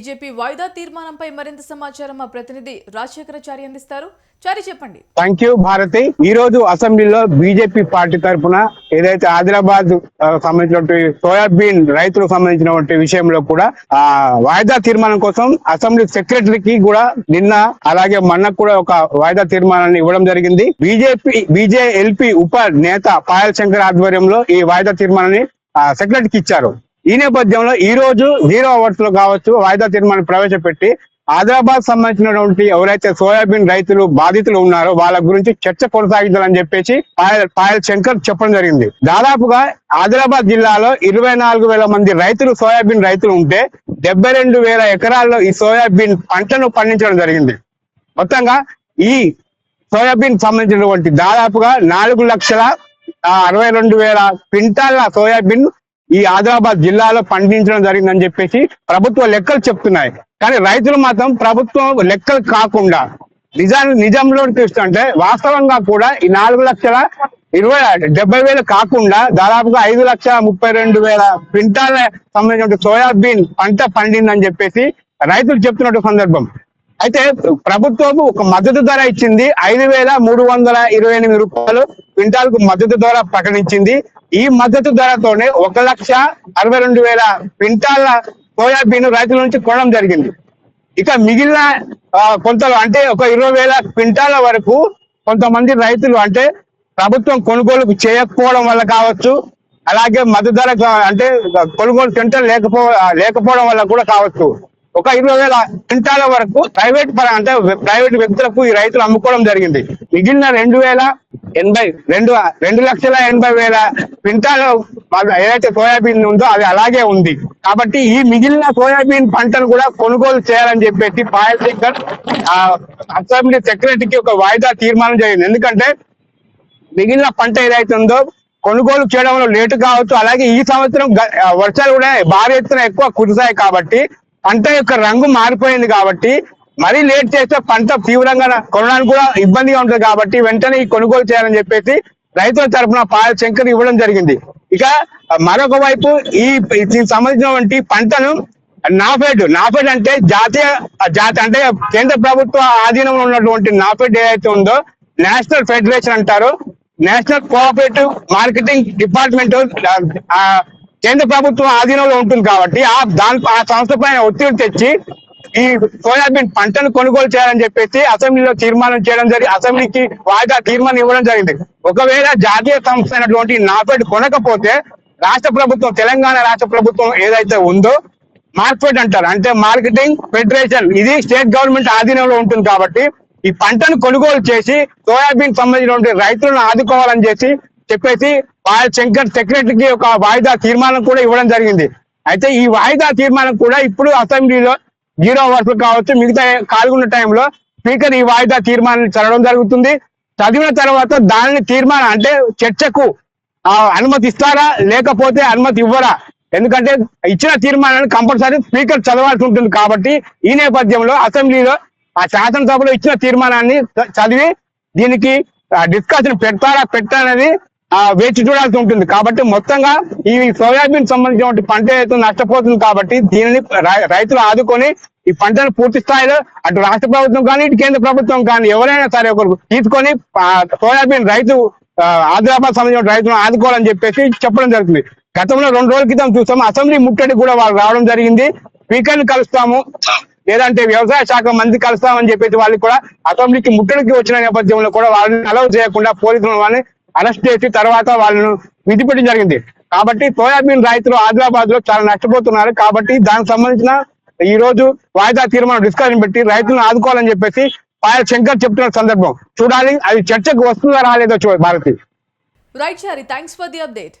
BJP వాయిదా తీర్మానంపై మరింత సమాచారం మా ప్రతినిధి రాజశేఖరాచారి అందిస్తారు. చారి చెప్పండి. Thank you Bharati. ఈ రోజు అసెంబ్లీలో బీజేపీ పార్టీ తరఫున ఏదైతే ఆదిలాబాద్ సంబంధించినటువంటి సోయాబీన్ రైతులకు సంబంధించినటువంటి విషయంలో కూడా ఆ వాయిదా తీర్మానం కోసం అసెంబ్లీ సెక్రటరీకి కూడా నిన్న అలాగే మొన్న కూడా ఒక వాయిదా తీర్మానాన్ని ఇవ్వడం జరిగింది. బీజేపీ బీజేఎల్పీ ఉప నేత పాయల్ శంకర్ ఆధ్వర్యంలో ఈ వాయిదా తీర్మానాన్ని ఆ, సెక్రటరీకి ఇచ్చారు. ఈ నేపథ్యంలో ఈ రోజు జీరో అవర్స్లో కావచ్చు వాయిదా తీర్మానం ప్రవేశపెట్టి ఆదిలాబాద్ సంబంధించినటువంటి ఎవరైతే సోయాబీన్ రైతులు బాధితులు ఉన్నారో వాళ్ళ గురించి చర్చ కొనసాగించాలని చెప్పేసి పాయల్ పాయల్ శంకర్ చెప్పడం జరిగింది. దాదాపుగా ఆదిలాబాద్ జిల్లాలో ఇరవై నాలుగు వేల మంది రైతులు సోయాబీన్ రైతులు ఉంటే డెబ్బై రెండు వేల ఎకరాల్లో ఈ సోయాబీన్ పంటను పండించడం జరిగింది. మొత్తంగా ఈ సోయాబీన్ సంబంధించినటువంటి దాదాపుగా నాలుగు లక్షల ఆ, అరవై రెండు వేల క్వింటాల సోయాబీన్ ఈ ఆదిలాబాద్ జిల్లాలో పండించడం జరిగిందని చెప్పేసి ప్రభుత్వ లెక్కలు చెప్తున్నాయి. కానీ రైతులు మాత్రం ప్రభుత్వం లెక్కలు కాకుండా నిజాన్ని నిజంలో చూస్తుంటే వాస్తవంగా కూడా ఈ నాలుగు లక్షల ఇరవై డెబ్బై వేలు కాకుండా దాదాపుగా ఐదు లక్షల ముప్పై రెండు వేల క్వింటాల సంబంధించిన సోయాబీన్ పంట పండిందని చెప్పేసి రైతులు చెప్తున్నట్టు సందర్భం. అయితే ప్రభుత్వం ఒక మద్దతు ధర ఇచ్చింది ఐదు వేల మూడు వందల ఇరవై ఎనిమిది రూపాయలు క్వింటాల్కు మద్దతు ధర ప్రకటించింది. ఈ మద్దతు ధరతోనే ఒక లక్ష అరవై రెండు వేల క్వింటాల సోయాబీన్ రైతుల నుంచి కొనడం జరిగింది. ఇక మిగిలిన కొంత అంటే ఒక ఇరవై వేల క్వింటాల వరకు కొంతమంది రైతులు అంటే ప్రభుత్వం కొనుగోలు చేయకపోవడం వల్ల కావచ్చు అలాగే మద్దతు ధర అంటే కొనుగోలు సెంటర్ లేకపో లేకపోవడం వల్ల కూడా కావచ్చు. ఒక ఇరవై వేల క్వింటాల వరకు ప్రైవేట్ పర అంటే ప్రైవేట్ వ్యక్తులకు ఈ రైతులు అమ్ముకోవడం జరిగింది. మిగిలిన రెండు వేల ఎనభై రెండు రెండు లక్షల ఎనభై వేల క్వింటాల ఏదైతే సోయాబీన్ ఉందో అది అలాగే ఉంది. కాబట్టి ఈ మిగిలిన సోయాబీన్ పంటను కూడా కొనుగోలు చేయాలని చెప్పేసి పాయల్ ఆ, అసెంబ్లీ సెక్రటరీకి ఒక వాయిదా తీర్మానం జరిగింది. ఎందుకంటే మిగిలిన పంట ఏదైతే ఉందో కొనుగోలు చేయడంలో లేటు కావచ్చు. అలాగే ఈ సంవత్సరం వర్షాలు కూడా భారీ ఎత్తున ఎక్కువ కురిశాయి కాబట్టి పంట యొక్క రంగు మారిపోయింది కాబట్టి మరీ లేట్ చేస్తే పంట తీవ్రంగా కొనడానికి కూడా ఇబ్బందిగా ఉంటుంది కాబట్టి వెంటనే ఈ కొనుగోలు చేయాలని చెప్పేసి రైతుల తరపున పాల శంకర్ ఇవ్వడం జరిగింది. ఇక మరొక వైపు ఈ దీనికి సంబంధించినటువంటి పంటను నాఫెడ్ నాఫెడ్ అంటే జాతీయ జాతి అంటే కేంద్ర ప్రభుత్వ ఆధీనంలో ఉన్నటువంటి నాఫెడ్ ఏదైతే ఉందో నేషనల్ ఫెడరేషన్ అంటారు. నేషనల్ కోఆపరేటివ్ మార్కెటింగ్ డిపార్ట్మెంట్ కేంద్ర ప్రభుత్వం ఆధీనంలో ఉంటుంది కాబట్టి ఆ దాని ఆ సంస్థ పైన ఒత్తిడి తెచ్చి ఈ సోయాబీన్ పంటను కొనుగోలు చేయాలని చెప్పేసి అసెంబ్లీలో తీర్మానం చేయడం జరిగి అసెంబ్లీకి వాయిదా తీర్మానం ఇవ్వడం జరిగింది. ఒకవేళ జాతీయ సంస్థ అయినటువంటి నాఫెడ్ కొనకపోతే రాష్ట్ర ప్రభుత్వం తెలంగాణ రాష్ట్ర ప్రభుత్వం ఏదైతే ఉందో మార్కెట్ అంటారు. అంటే మార్కెటింగ్ ఫెడరేషన్. ఇది స్టేట్ గవర్నమెంట్ ఆధీనంలో ఉంటుంది కాబట్టి ఈ పంటను కొనుగోలు చేసి సోయాబీన్ సంబంధించినటువంటి రైతులను ఆదుకోవాలని చేసి చెప్పేసి పాయల్ శంకర్ సెక్రటరీకి ఒక వాయిదా తీర్మానం కూడా ఇవ్వడం జరిగింది. అయితే ఈ వాయిదా తీర్మానం కూడా ఇప్పుడు అసెంబ్లీలో జీరో అవర్స్ కావచ్చు మిగతా కాల్గొన్న టైంలో స్పీకర్ ఈ వాయిదా తీర్మానాన్ని చదవడం జరుగుతుంది. చదివిన తర్వాత దానిని తీర్మానం అంటే చర్చకు అనుమతి ఇస్తారా లేకపోతే అనుమతి ఇవ్వరా? ఎందుకంటే ఇచ్చిన తీర్మానాన్ని కంపల్సరీ స్పీకర్ చదవాల్సి ఉంటుంది కాబట్టి ఈ నేపథ్యంలో అసెంబ్లీలో ఆ శాసనసభలో ఇచ్చిన తీర్మానాన్ని చ- చదివి దీనికి డిస్కషన్ పెడతారా పెట్టారనేది వేచి చూడాల్సి ఉంటుంది. కాబట్టి మొత్తంగా ఈ సోయాబీన్ సంబంధించిన పంట అయితే నష్టపోతుంది కాబట్టి దీనిని రైతులు ఆదుకొని ఈ పంటను పూర్తి స్థాయిలో అటు రాష్ట్ర ప్రభుత్వం కానీ ఇటు కేంద్ర ప్రభుత్వం కానీ ఎవరైనా సరే ఒకరు తీసుకొని సోయాబీన్ రైతు ఆదిలాబాద్ సంబంధించిన రైతులను ఆదుకోవాలని చెప్పేసి చెప్పడం జరుగుతుంది. గతంలో రెండు రోజుల క్రితం చూసాము అసెంబ్లీ ముట్టడి కూడా వాళ్ళు రావడం జరిగింది. స్పీకర్ని కలుస్తాము లేదంటే వ్యవసాయ శాఖ మంత్రి కలుస్తామని చెప్పేసి వాళ్ళు కూడా అసెంబ్లీకి ముట్టడికి వచ్చిన నేపథ్యంలో కూడా వాళ్ళని అలౌ చేయకుండా పోలీసులు వాళ్ళని అరెస్ట్ చేసి తర్వాత వాళ్ళను విధిపెట్టడం జరిగింది. కాబట్టి సోయాబీన్ రైతులు ఆదిలాబాద్లో చాలా నష్టపోతున్నారు. కాబట్టి దానికి సంబంధించిన ఈ రోజు వాయిదా తీర్మానం డిస్కషన్ పెట్టి రైతులను ఆదుకోవాలని చెప్పేసి పాయల్ శంకర్ చెప్తున్న సందర్భం. చూడాలి అది చర్చకు వస్తుందా రాలేదో Bharati. Right Chari thanks for the update